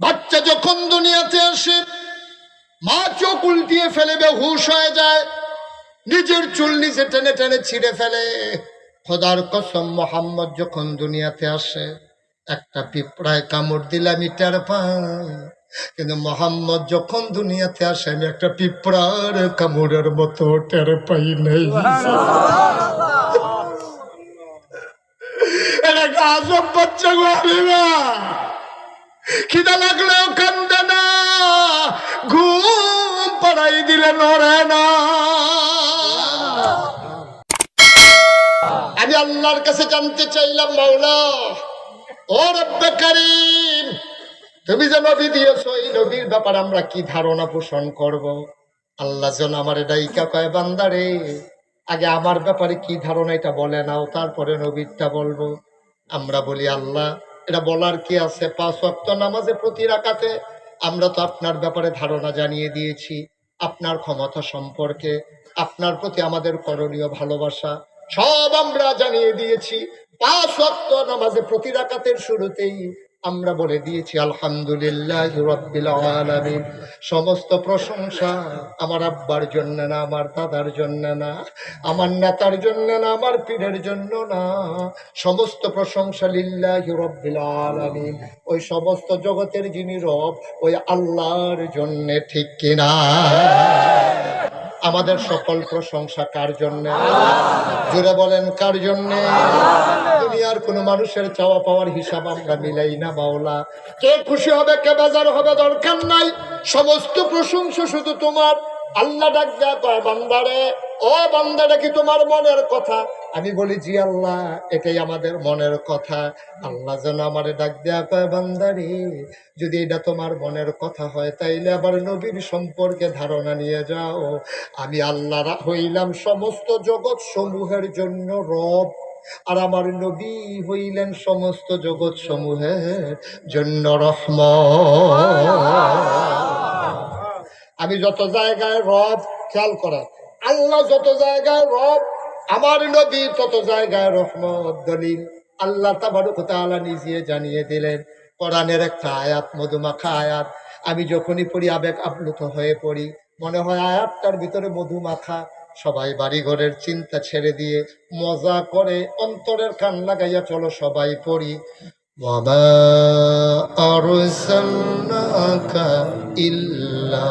বাচ্চা যখন দুনিয়াতে আসে, মা চোখ উল্টিয়ে ফেলে হুশ হয়ে যায়, নিজের চুল নিজে টেনে টেনে ছিঁড়ে ফেলে। খোদার কসম, মোহাম্মদ যখন দুনিয়াতে আসে, একটা পিঁপড়ায় কামড় দিলে আমি টের কিন্তু মোহাম্মদ যখন দুনিয়াতে আসে, আমি একটা পিঁপড়ার কামড়ের মতো টের পাই নাই। একটা আজব বাচ্চা গো হালিমা খিদা লাগলেও কান্দে না। ঘুম পাড়াই দিলে নড়ে না। আমি আল্লাহর কাছে জানতে চাইলাম, মাওলা। ও রব্বে করিম, তুমি যে নবী দিয়েছ, এই নবীর ব্যাপার আমরা কি ধারণা পোষণ করব? আল্লাহ যেন আমার ডাইকা কয় বান্দারে আগে আমার ব্যাপারে কি ধারণা এটা বলে নাও, তারপরে নবীরটা বলব। আমরা বলি, আল্লাহ, এটা বলার কি আছে? পাঁচ ওয়াক্ত নামাজে প্রতি রাকাতে আমরা তো আপনার ব্যাপারে ধারণা জানিয়ে দিয়েছি, আপনার ক্ষমতা সম্পর্কে, আপনার প্রতি আমাদের করণীয় ভালোবাসা, সব আমরা জানিয়ে দিয়েছি। পাঁচ ওয়াক্ত নামাজে প্রতি রাকাতের শুরুতেই আমরা বলে দিয়েছি, আলহামদুলিল্লাহ রব্বিল সমস্ত প্রশংসা আমার আব্বার জন্য না, আমার দাদার জন্য না, আমার নেতার জন্য না, আমার পীরের জন্য না। সমস্ত প্রশংসা লিল্লাহ রব্বিল আলামিন। ওই সমস্ত জগতের যিনি রব, ওই আল্লাহর জন্যে ঠিক কিনা? আমাদের সকল প্রশংসা কার জন্যে? জুড়ে বলেন, কার জন্যে? দুনিয়ার কোনো মানুষের চাওয়া পাওয়ার হিসাব আমরা মিলাই না বাওলা কে খুশি হবে, কে বাজার হবে দরকার নাই। সমস্ত প্রশংসা শুধু তোমার। আল্লাহ ডাক কয়, বান্দারে, ও বান্দাটা কি তোমার মনের কথা? আমি বলি, জি আল্লাহ, এটাই আমাদের মনের কথা। আল্লাহ যেন আমারে ডাক দেয়া কয়, বান্দারে, যদি এটা তোমার মনের কথা হয়, তাইলে আবার নবীর সম্পর্কে ধারণা নিয়ে যাও। আমি আল্লাহ হইলাম সমস্ত জগৎ সমূহের জন্য রব, আর আমার নবী হইলেন সমস্ত জগৎ সমূহের জন্য রহম আমি যত জায়গায় রব খেয়াল করা আল্লাহ যত জায়গায় রব আমার নবী তত জায়গায় রহমত দলিল আল্লাহ তাবারক তাআলা নিজে জানিয়ে দিলেন কোরআনের একটা আয়াত মধুমাখা আয়াত আমি যখনই পড়ি আবেগ আপ্লুত হয়ে পড়ি মনে হয় আয়াতটার ভিতরে মধুমাখা সবাই বাড়ি ঘরের চিন্তা ছেড়ে দিয়ে মজা করে অন্তরের কান লাগাইয়া চলো সবাই পড়ি وما أرسلناك إلا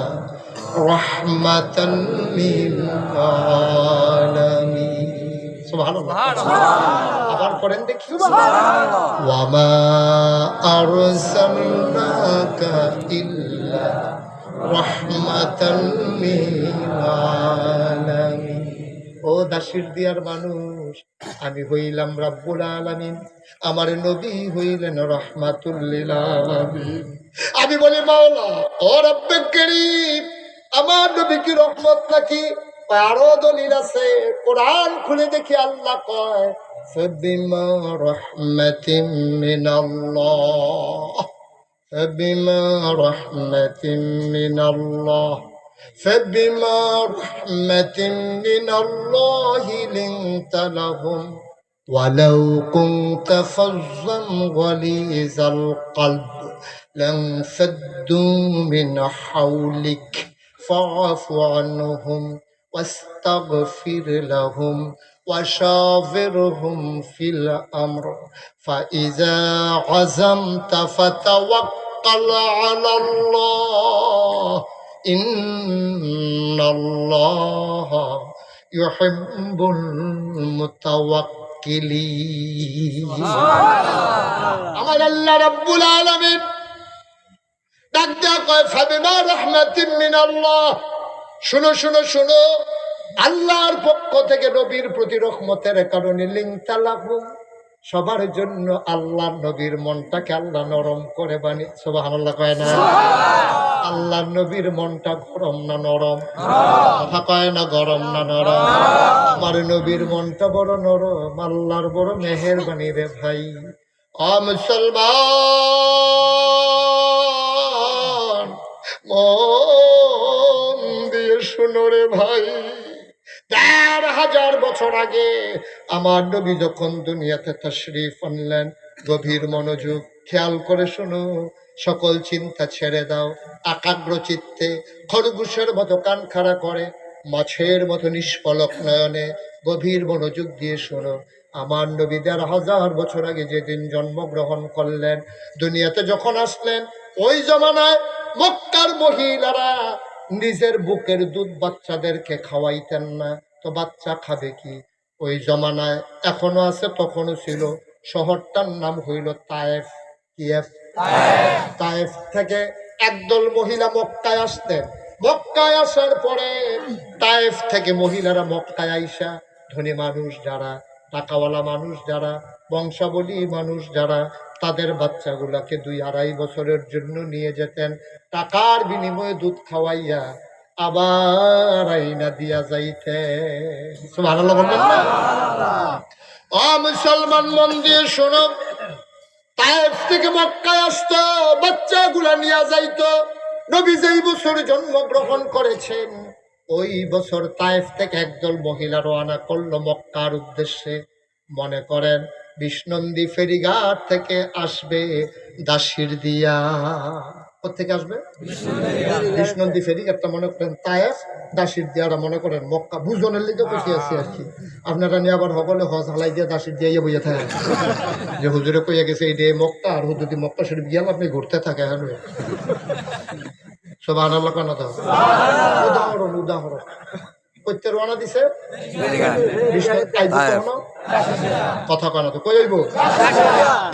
আবার করেন দেখি। ও দাসির দিয়ার মানুষ আমি হইলাম রাব্বুল আলমিন। আমার নবী হইলেন রহমাতুল্লিল আমি বলি মাওলা ও রব্বে গরিব আমার নবী কি রহমত নাকি আরো দলিল আছে কোরআন খুলে দেখি আল্লাহ কয় فبما رحمة من الله فبما رحمة من الله فبما رحمة من الله لنت لهم ولو كنت فظا غليظ القلب لانفدوا من حولك فاعف عنهم واستغفر لهم وشاورهم في الأمر فإذا عزمت فتوكل على الله إن الله يحب المتوكلين আমার আল্লাহ রাব্বুল আলামিন ডাক দেয়া কয় ফাবিমা রাহমাতিন মিনাল্লাহ। শুনো শুনো শুনো। আল্লাহর পক্ষ থেকে নবীর প্রতি রহমতের কারণে লিংতালাহুম সবার জন্য আল্লাহ নবীর মনটাকে আল্লাহ নরম করে বানি সুবহানাল্লাহ কয় না? আল্লাহ নবীর মনটা গরম না নরম? কথা কয় না গরম না নরম? আমার নবীর মনটা বড় নরম আল্লাহর বড় মেহেরবানি রে ভাই। অ মুসলমান! মন দিয়ে শুনো রে ভাই। দেড় হাজার বছর আগে আমার নবী যখন দুনিয়াতে তশরিফ আনলেন, গভীর মনোযোগ খেয়াল করে শোনো, সকল চিন্তা ছেড়ে দাও, একাগ্র চিত্তে খরগোশের মতো কান খাড়া করে, মাছের মতো নিষ্পলক নয়নে গভীর মনোযোগ দিয়ে শোনো। আমার নবী দেড় হাজার বছর আগে যেদিন জন্মগ্রহণ করলেন, দুনিয়াতে যখন আসলেন, ওই জমানায় মক্কার মহিলারা নিজের বুকের দুধ বাচ্চাদেরকে খাওয়াইতেন না। তো বাচ্চা খাবে কি? ওই জমানায় এখনও আছে তখনও ছিল। শহরটার নাম হইল তায়েফ। কিয়েফ? তায়েফ থেকে একদল মহিলা মক্কায় আসতেন। মক্কায় আসার পরে তায়েফ থেকে মহিলারা মক্কায় আইসা, ধনী মানুষ যারা, টাকাওয়ালা মানুষ যারা, বংশাবলী মানুষ যারা তাদের বাচ্চাগুলাকে দুই আড়াই বছরের জন্য নিয়ে যেতেন। টাকার বিনিময়ে দুধ খাওয়াইয়া আবার আইনা দিয়া যাইতে ও মুসলমান মন দিয়ে শোনো। তায়েফ থেকে মক্কায় আসতো, বাচ্চাগুলা নিয়ে যাইতো। নবী যেই বছর জন্মগ্রহণ করেছেন, ওই বছর তায়েফ থেকে একদল মহিলা রওনা করল মক্কার উদ্দেশ্যে। মনে করেন বিষ্ণন্দী ফেরিঘাট থেকে আসবে দাসির দিয়া। থেকে আসবে? বিষ্ণন্দী ফেরিঘাটটা মনে করেন তায়েফ দাসির দিয়ারা মনে করেন মক্কা। বুঝনের লিগে বসে আছি আর কি। আপনারা নিয়ে আবার সকলে হজ হালাই দিয়ে দাসির দিয়ে বইয়ে থাকে। যে হুজুরে কইয়া গেছে এই ডে মক্কা আর হুজুরি মক্কা শরীফ গিয়াল আপনি ঘুরতে থাকে হ্যাঁ সব আনাল্লা কেন দাও উদাহরণ উদাহরণ। কইতে রওনা দিছে? কথা কেন তো কই আইব?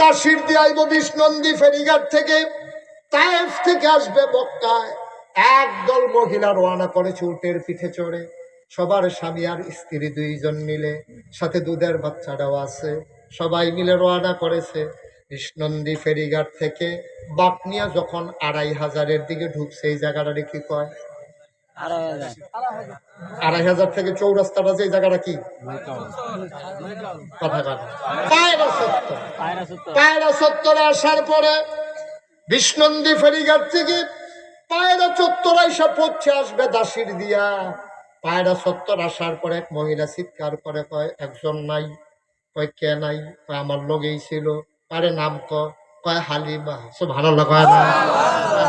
কাশির দিয়ে আইব বিষ্ণন্দী ফেরিঘাট থেকে। তায়েফ থেকে আসবে মক্কায়। একদল মহিলা রওনা করেছে উটের পিঠে চড়ে। সবার স্বামী আর স্ত্রী দুইজন মিলে। সাথে দুধের বাচ্চাটাও আছে। সবাই মিলে রওনা করেছে কৃষ্ণন্দী ফেরিঘাট থেকে। বাপনিয়া যখন আড়াই হাজারের দিকে ঢুকছে এই জায়গাটা কি কয়? আড়াই হাজার। থেকে চৌরাস্তাটা যে জায়গাটা কি? পায়রা সত্তর। আসার পরে বিষ্ণন্দী ফেরিঘাট থেকে পায়রা চত্বর আইসা পড়ছে আসবে দাসির দিয়া। পায়রা চত্বর আসার পরে এক মহিলা চিৎকার করে কয় একজন নাই কয় কে নাই? কয় আমার লগেই ছিল। আরে নাম ক কয় হালিমা। সব ভালো কয় না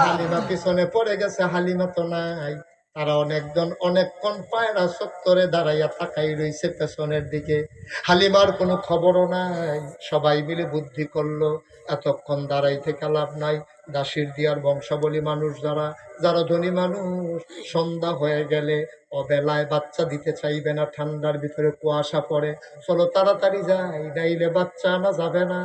হালিমা পিছনে পড়ে গেছে হালিমা তো নাই। তারা অনেকজন অনেকক্ষণ পায়রা চত্বরে দাঁড়াইয়া থাকাই রইছে পেছনের দিকে। হালিমার কোনো খবরও নাই। সবাই মিলে বুদ্ধি করল, এতক্ষণ দাঁড়াই থেকে লাভ নাই। দাসির দিয়ার বংশাবলী মানুষ যারা যারা ধনী মানুষ। সন্ধ্যা হয়ে গেলে অবেলায় বাচ্চা দিতে চাইবে না, ঠান্ডার ভিতরে কুয়াশা পড়ে। চলো তাড়াতাড়ি যাই, নাইলে বাচ্চা আনা যাবে না।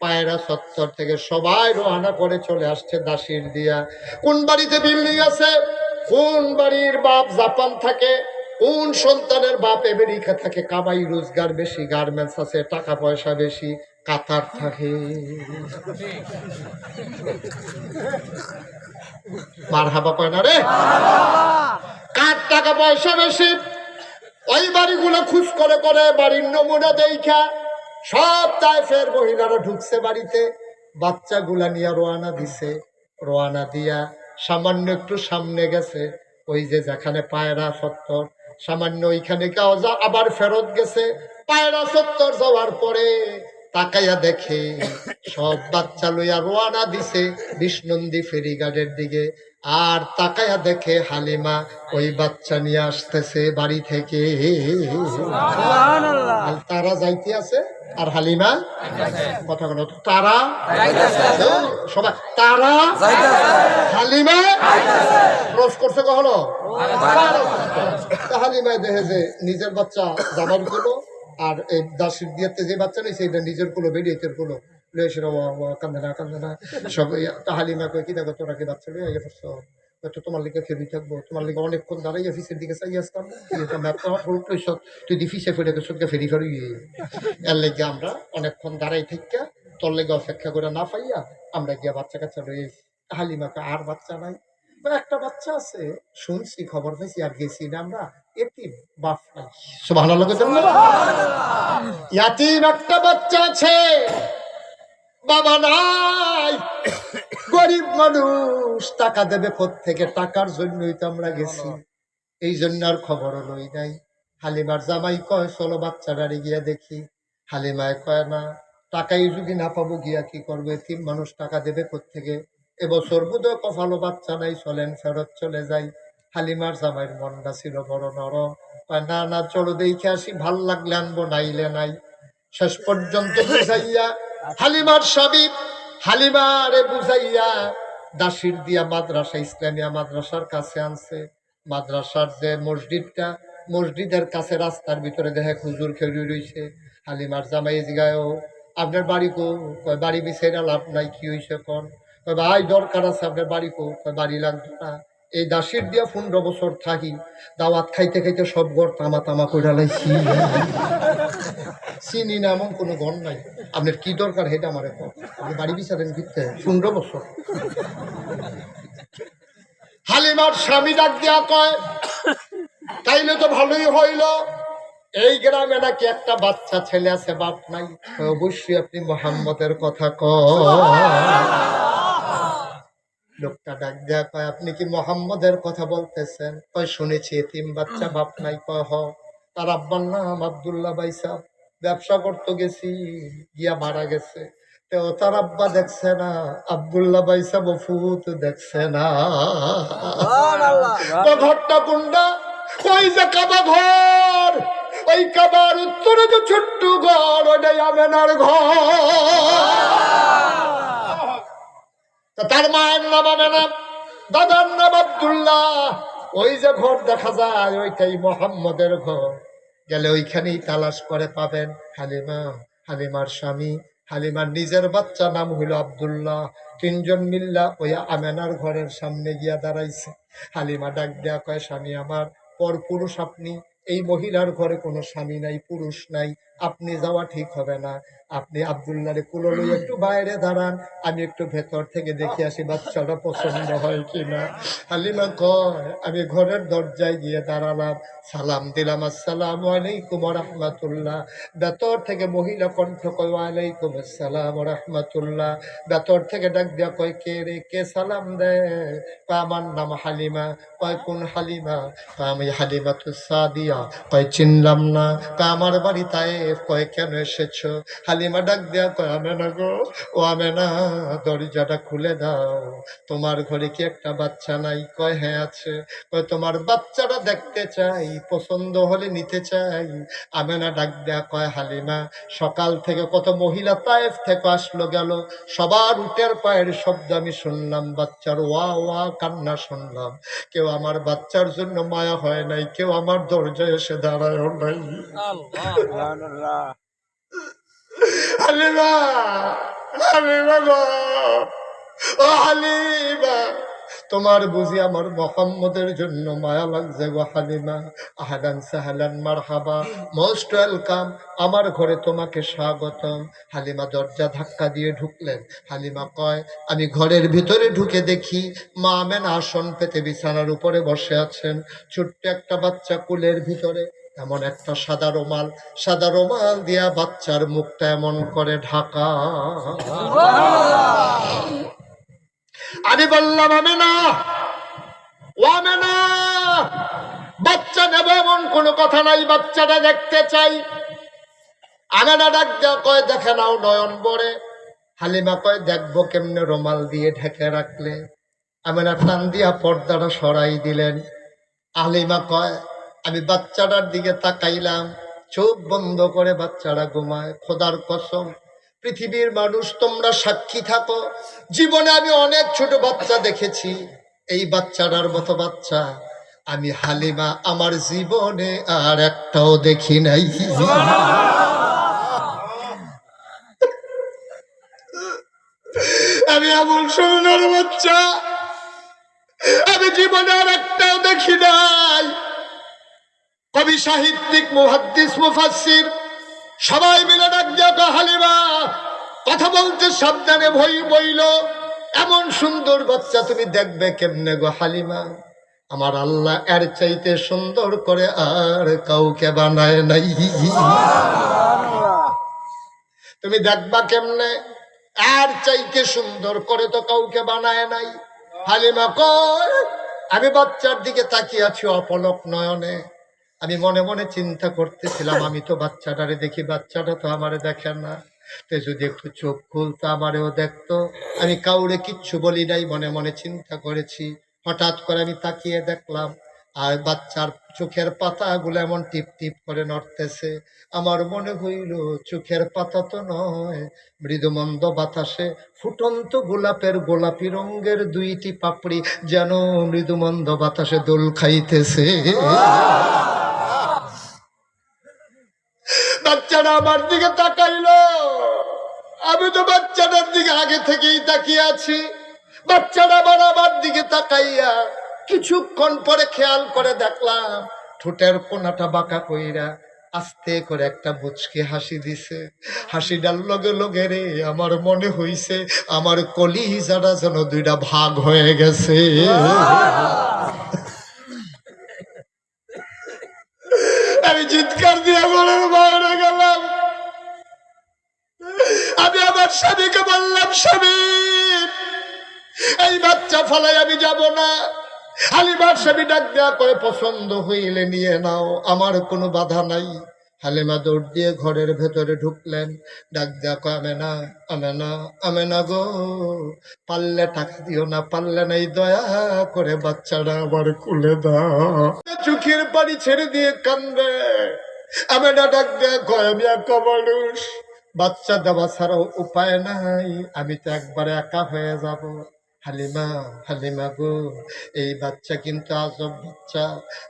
পায়রা সত্তর থেকে সবাই রোহানা করে চলে আসছে দাসির দিয়া। কোন বাড়িতে বিল্ডিং আছে? কোন বাড়ির বাপ জাপান থাকে, কোন সন্তানের বাপ আমেরিকা থাকে কামাই রোজগার বেশি, গার্মেন্টস আছে, টাকা পয়সা বেশি, কাতার থাকে। মার হাবা কয় না রে? কার টাকা পয়সা বেশি? ওই বাড়িগুলো খুশ করে করে বাড়ির নমুনা দেখা সব তাইফের মহিলারা ঢুকছে বাড়িতে, বাচ্চাগুলা নিয়ে রোয়ানা দিছে রোয়ানা দিয়া সামান্য একটু সামনে গেছে ওই যে যেখানে পায়রা সত্তর সামান্য ওইখানে আবার ফেরত গেছে পায়রা সত্তর যাওয়ার পরে তাকাইয়া দেখে সব বাচ্চা লইয়া রোয়ানা দিছে বিষ্ণন্দী ফেরিঘাটের দিকে আর তাকাইয়া দেখে হালিমা ওই বাচ্চা নিয়ে আসতেছে বাড়ি থেকে। তারা যাইতে আছে? আর হালিমা? কথা কেন তারা? সবাই। তারা? হালিমা? রোজ করছে কখনো? হালিমায় দেখে যে নিজের বাচ্চা জামারগুলো আর এই দাসির দিয়াতে যে বাচ্চা নেই সেইটা নিজের কুলো বেরিয়েতের কুলো। লয়ে এসে কান্দে না কান্দে না। সব হালিমা কয়ে কি দেখো তোরা কি বাচ্চা লয়ে ইয়ে করছ তোমার লিগে ফেরি থাকব। তোমার লিগে অনেকক্ষণ দাঁড়াই অফিসের দিকে চাই আসতাম ম্যাপ তোমার গ্রুপ তুই দি ফিসে ফেরে গেছো ফেরি ফেরি এর লেগে আমরা অনেকক্ষণ দাঁড়াই থেকে তোর লেগে অপেক্ষা করে না পাইয়া আমরা গিয়া বাচ্চা কাচ্চা রয়ে হালিমাকে আর বাচ্চা নাই। বা একটা বাচ্চা আছে, শুনছি, খবর পাইছি, আর গেছি না আমরা। এতিম, বাপ নাই। না? ইয়াতিম একটা বাচ্চা আছে। বাবা নাই। গরিব মানুষ টাকা দেবে থেকে টাকার জন্যই তো আমরা গেছি। এই জন্য আর খবরও লই নাই। হালিমার জামাই কয়, চলো বাচ্চাটারে গিয়া দেখি। হালিমায় কয়, না, টাকাই যদি না পাবো গিয়া কি করবে? তিন মানুষ টাকা দেবে কোথেকে এবছর বোধহয় কপালো বাচ্চা নাই, চলেন ফেরত চলে যাই। হালিমার জামাইয়ের মনটা ছিল বড় নরম। না না, চলো দেখে আসি, ভালো লাগলে আনব, নাইলে নাই। শেষ পর্যন্ত হালিমার স্বামী হালিমারে বুঝাইয়া দাসির দিয়া মাদ্রাসা, ইসলামিয়া মাদ্রাসার কাছে আনছে। মাদ্রাসার যে মসজিদটা, মসজিদের কাছে রাস্তার ভিতরে দেখে খুজুর খেয়ে রয়েছে হালিমার জামাই জিগায়ও আপনার বাড়ি কো? কয়, বাড়ি বিছাইরা লাভ নাই, কি হয়েছে কন? কয়, ভাই, দরকার আছে আপনার বাড়ি কো? কয়, বাড়ি লাগতো না। এই দাসির দিয়া পনেরো বছর থাকি, দাওয়াত খাইতে খাইতে সব ঘর তামা তামা করে লাইছি। চিনি না, এমন কোনো ঘর নাই। আপনার কি দরকার হেটা আমার এখন। আপনি বাড়ি বিচারেন ফিরতে পনেরো বছর। হালিমার স্বামী ডাক দেওয়া কয়, তাইলে তো ভালোই হইল। এই গ্রামে নাকি একটা বাচ্চা ছেলে আছে, বাপ নাই। অবশ্যই আপনি মোহাম্মদের কথা কয় লোকটা ডাক দেয়া কয়, আপনি কি মোহাম্মদের কথা বলতেছেন? কয়, শুনেছি, এতিম বাচ্চা, বাপ নাই, কয়, হ। তার আব্বার নাম আবদুল্লাহ ভাই ব্যবসা করতে গেছি গিয়া মারা গেছে। তো তার আব্বা দেখছে না আবদুল্লাহ ভাই সাহ ফুত দেখছে না। তো ঘরটা কোনটা? ওই যে কাবা ঘর। ওই কাবার উত্তরে যে ছোট্ট ঘর ওটাই আমেনার ঘর। তা তার মায়ের নাম আমেনা দাদার নাম আব্দুল্লাহ। ওই যে ঘর দেখা যায় ওইটাই মোহাম্মদের ঘর। গেলে ওইখানেই তালাশ করে পাবেন হালিমা, হালিমার স্বামী, হালিমার নিজের বাচ্চা নাম হইল আবদুল্লাহ। তিনজন মিল্লা ওই আমেনার ঘরের সামনে গিয়া দাঁড়াইছে। হালিমা ডাক দেয়া কয়, স্বামী আমার, পর পুরুষ আপনি। এই মহিলার ঘরে কোনো স্বামী নাই, পুরুষ নাই। আপনি যাওয়া ঠিক হবে না। আপনি আবদুল্লাহরে কুলো লই একটু বাইরে দাঁড়ান, আমি একটু ভেতর থেকে দেখি আসি বাচ্চাটা পছন্দ হয় কিনা। হালিমা কয়, আমি ঘরের দরজায় গিয়ে দাঁড়ালাম। সালাম দিলাম, আসসালামু আলাইকুম রহমতুল্লাহ। ভেতর থেকে মহিলা কণ্ঠ কয়, ওয়ালাইকুম আসসালাম রহমতুল্লাহ। ভেতর থেকে ডাক দিয়া কয়, কে রে, কে সালাম দেয় আমার নাম হালিমা। কয়, কোন হালিমা? আমি হালিমা তো সাদিয়া। কয়, চিনলাম না। আমার বাড়ি তাই কয় কেন এসেছ? হালিমা ডাক দেয়া কয় আমে না গো, ও আমে না দরজাটা খুলে দাও। তোমার ঘরে কি একটা বাচ্চা নাই? কয় হ্যাঁ আছে। কয়, তোমার বাচ্চাটা দেখতে চাই, পছন্দ হলে নিতে চাই। আমেনা ডাক দেয়া কয়, হালিমা, সকাল থেকে কত মহিলা তায়েফ থেকে আসলো গেল। সবার উটের পায়ের শব্দ আমি শুনলাম, বাচ্চার ওয়া ওয়া কান্না শুনলাম। কেউ আমার বাচ্চার জন্য মায়া হয় নাই, কেউ আমার দরজায় এসে দাঁড়ায় নাই। হালিমা হালিমা ও হালিমা, তোমার বুঝি আমার মোহাম্মদের জন্য মায়া লাগছে গো হালিমা। আহালান সাহালান, মারহাবা। মোস্ট ওয়েলকাম আমার ঘরে তোমাকে স্বাগতম। হালিমা দরজা ধাক্কা দিয়ে ঢুকলেন। হালিমা কয়, আমি ঘরের ভিতরে ঢুকে দেখি মা আমেন আসন পেতে বিছানার উপরে বসে আছেন। ছোট্ট একটা বাচ্চা কুলের ভিতরে। এমন একটা সাদা রুমাল সাদা রুমাল দিয়া বাচ্চার মুখটা এমন করে ঢাকা। আমি বললাম আমি না ও আমি না বাচ্চা নেব এমন কোনো কথা নাই বাচ্চাটা দেখতে চাই। আগানা ডাক দেওয়া কয় দেখে নাও নয়ন বরে হালিমা কয় দেখব কেমনে রুমাল দিয়ে ঢেকে রাখলে। আমেনা টান দিয়া পর্দাটা সরাই দিলেন। আলিমা কয় আমি বাচ্চাটার দিকে তাকাইলাম। চোখ বন্ধ করে বাচ্চারা ঘুমায়। খোদার কসম, পৃথিবীর মানুষ, তোমরা সাক্ষী থাকো। জীবনে আমি অনেক ছোট বাচ্চা দেখেছি। এই বাচ্চাটার মতো বাচ্চা আমি হালিমা, আমার জীবনে আর একটাও দেখি নাই। আমি এমন সুন্দর বাচ্চা। আমি জীবনে আর একটাও দেখি নাই। কবি সাহিত্যিক, মুহাদ্দিস, মুফাসসির, সবাই মিলে ডাক দিয়া হালিমা। কথা বলতে সাবধানে ভই বইল। এমন সুন্দর বাচ্চা তুমি দেখবে কেমনে গো হালিমা? আমার আল্লাহ এর চাইতে সুন্দর করে আর কাউকে বানায় নাই। তুমি দেখবা কেমনে? আর চাইতে সুন্দর করে তো কাউকে বানায় নাই। হালিমা কয়, আমি বাচ্চার দিকে তাকিয়ে আছি অপলক নয়নে। আমি মনে মনে চিন্তা করতেছিলাম, আমি তো বাচ্চাটারে দেখি, বাচ্চাটা তো আমারে দেখে না। তে যদি একটু চোখ খুলতো, আমারেও দেখতো। আমি কাউরে কিচ্ছু বলি নাই, মনে মনে চিন্তা করেছি। হঠাৎ করে আমি তাকিয়ে দেখলাম, আর বাচ্চার চোখের পাতাগুলো এমন টিপ টিপ করে নড়তেছে। আমার মনে হইল, চোখের পাতা তো নয়, মৃদুমন্দ বাতাসে ফুটন্ত গোলাপের গোলাপি রঙের দুইটি পাপড়ি যেন মৃদুমন্দ বাতাসে দোল খাইতেছে। বাচ্চারা আমার দিকে তাকাইলো। আমি তো বাচ্চাটার দিকে আগে থেকেই তাকিয়ে আছি। বাচ্চারা আবার আমার দিকে তাকাইয়া কিছুক্ষণ পরে খেয়াল করে দেখলাম, ঠোঁটের কোনাটা বাঁকা কইরা আস্তে করে একটা মুচকি হাসি দিছে। হাসিটার লগে লগে রে, আমার মনে হইছে আমার কলিজারা যেন দুইটা ভাগ হয়ে গেছে আমি চিৎকার দিয়ে ঘরের বাইরে গেলাম আমি আমার স্বামী এই বাচ্চা ফলাই আমি যাব না। হালিমার স্বামী ডাক দেওয়া করে পছন্দ হইলে নিয়ে নাও, আমার কোনো বাধা নাই। হালিমা দৌড় দিয়ে ঘরের ভেতরে ঢুকলেন। ডাক দেওয়া কয় আমে না আমে না আমে না গো, পারলে টাকা দিও না, পারলে নাই দয়া করে বাচ্চাটা আবার কুলে দাও। চোখের পানি ছেড়ে দিয়ে কান্দে। আমি না ডাক দেয়া কয়, আমি একা মানুষ। বাচ্চা দেওয়া ছাড়াও উপায় নাই। আমি তো একবারে একা হয়ে যাব। হালিমা হালিমা গো, এই বাচ্চা কিন্তু আজব বাচ্চা।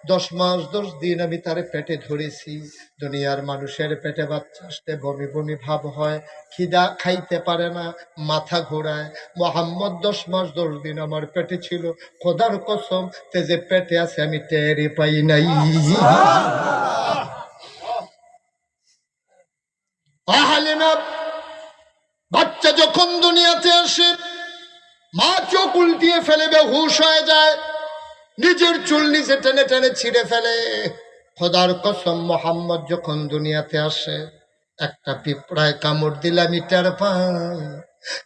দশ মাস, দশ দিন আমি তার পেটে ধরেছি। দুনিয়ার মানুষের পেটে বাচ্চা আসতে বমি বমি ভাব হয়, খিদা খাইতে পারে না, মাথা ঘোরায়। মোহাম্মদ দশ মাস, দশ দিন আমার পেটে ছিল। খোদার কসম, তে যে পেটে আছে আমি টেরি পাই নাই। বাচ্চা যখন দুনিয়াতে আসে, মা চোখ উল্টিয়ে ফেলে হুশ হয়ে যায়, নিজের চুল নিচে টেনে টেনে ছিঁড়ে ফেলে। খোদার কসম, মোহাম্মদ যখন দুনিয়াতে আসে, একটা পিঁপড়ায় কামড় দিলে আমি টের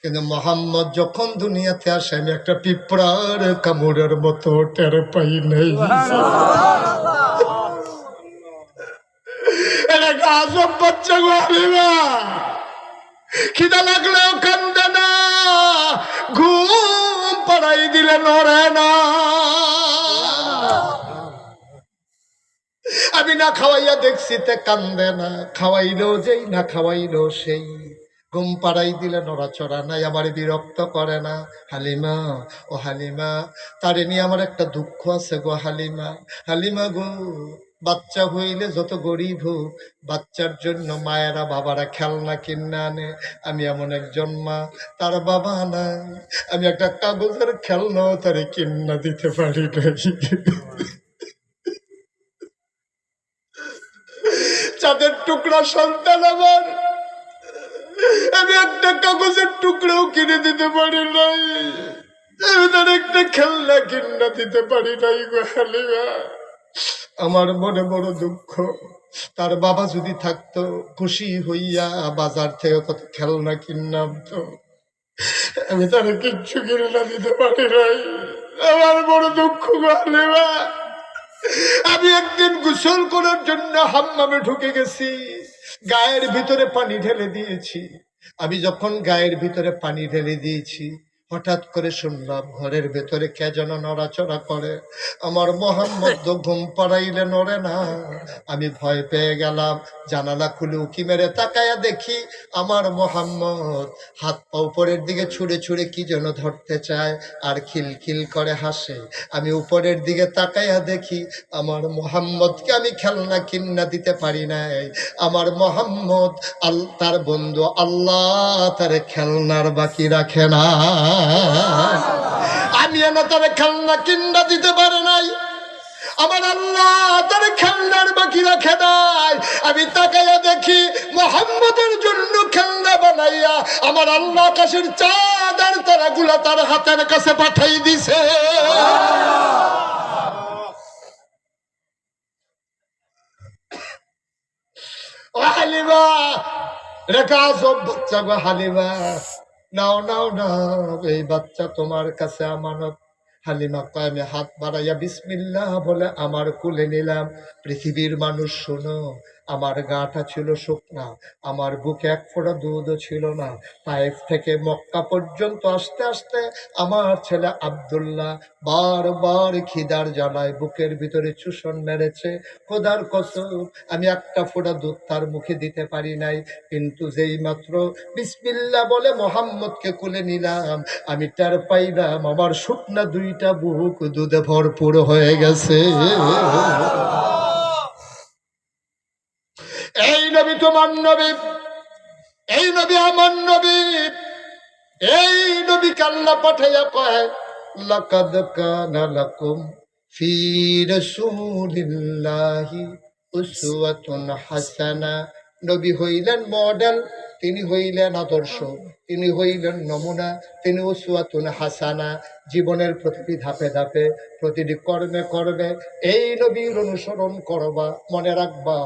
কিন্তু মোহাম্মদ যখন দুনিয়াতে আসে, আমি একটা পিঁপড়ার কামড়ের মতো টের পাই নাই। আজব বাচ্চা গো খিদা লাগলেও কান্দে না, ঘুম পড়াই দিলে নড়ে না। আমি না খাওয়াইয়া দেখছি তে কান্দে না, খাওয়াইলেও যেই, না খাওয়াইলেও সেই। ঘুম পাড়াই দিলে নড়াচড়া নাই, আমার বিরক্ত করে না। হালিমা, ও হালিমা, তারে নিয়ে আমার একটা দুঃখ আছে গো হালিমা। হালিমা গো বাচ্চা হইলে যত গরিব হোক, বাচ্চার জন্য মায়েরা বাবারা খেলনা কিনে আনে। আমি এমন একজন মা, তার বাবা নাই। আমি একটা কাগজের খেলনাও তারে কিনা দিতে পারি নাই। চাঁদের টুকরা সন্তান আমার। আমি একটা কাগজের টুকরাও কিনে দিতে পারি নাই। আমি তার একটা খেলনা কিনা দিতে পারি নাই গো হালিমা। আমার মনে বড় দুঃখ। তার বাবা যদি থাকতো, খুশি হইয়া বাজার থেকে কত খেলনা কিনলাম তো আমি তার কিচ্ছু কিনে দিতে পারি নাই। আমার বড় দুঃখ আমি একদিন গোসল করার জন্য হাম্মামে ঢুকে গেছি। গায়ের ভিতরে পানি ঢেলে দিয়েছি। আমি যখন গায়ের ভিতরে পানি ঢেলে দিয়েছি হঠাৎ করে শুনলাম, ঘরের ভেতরে কে যেন নড়াচড়া করে। আমার মোহাম্মদ তো ঘুম পাড়াইলে নড়ে না। আমি ভয় পেয়ে গেলাম, জানালা খুলে উকি মেরে তাকায়া দেখি আমার মোহাম্মদ হাত পা উপরের দিকে ছুঁড়ে ছুঁড়ে কি যেন ধরতে চায় আর খিলখিল করে হাসে। আমি উপরের দিকে তাকাইয়া দেখি আমার মোহাম্মদকে আমি খেলনা কিন্না দিতে পারি নাই। আমার মোহাম্মদ আল তার বন্ধু আল্লাহ তার খেলনার বাকি রাখে না। আমি এনে তার খেলনা কিন্না দিতে পারে নাই। আমার আল্লাহ তার খেলনার বাকি রাখে নাই। আমি তাকাইয়া দেখি মোহাম্মদের জন্য খেলনা বানাইয়া আমার আল্লাহ আকাশের চাঁদ আর তারাগুলা তার হাতের কাছে পাঠাই দিছে। হালিমা, রেখা সব বাচ্চা গো হালিমা। নাও নাও নাও, এই বাচ্চা তোমার কাছে আমানত। হালিমা কয় আমি হাত বাড়াইয়া বিসমিল্লাহ বলে আমার কুলে নিলাম। পৃথিবীর মানুষ শোনো আমার গাটা ছিল শুকনা, আমার বুকে এক ফোঁটা দুধও ছিল না। তাইফ থেকে মক্কা পর্যন্ত আস্তে আস্তে আমার ছেলে আব্দুল্লাহ বারবার খিদার জ্বালায়, বুকের ভিতরে চুষণ মেরেছে। খোদার কসম, আমি একটা ফোঁটা দুধ তার মুখে দিতে পারি নাই, কিন্তু যেই মাত্র বিসমিল্লা বলে মোহাম্মদকে কুলে নিলাম, আমি টের পাইলাম আমার শুকনা দুইটা বুক দুধে ভরপুর হয়ে গেছে এই নবী তোমার নবী, এই নবী আমার নবী, এই নবী কাল্লা পাঠাইয়া কয়, লাকাদ কানা লাকুম ফি রাসূলিল্লাহি উসওয়াতুন হাসানা। নবী হইলেন মডেল, তিনি হইলেন আদর্শ, তিনি হইলেন নমুনা, তিনি ওসুয়াতুন হাসানা, জীবনের প্রতিটি ধাপে ধাপে, প্রতিটি কর্মে কর্মে এই নবীর অনুসরণ করবা, মনে রাখবা,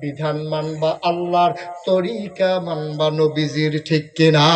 বিধান মানবা, আল্লাহর তরিকা মানবা নবীজির ঠিক কিনা।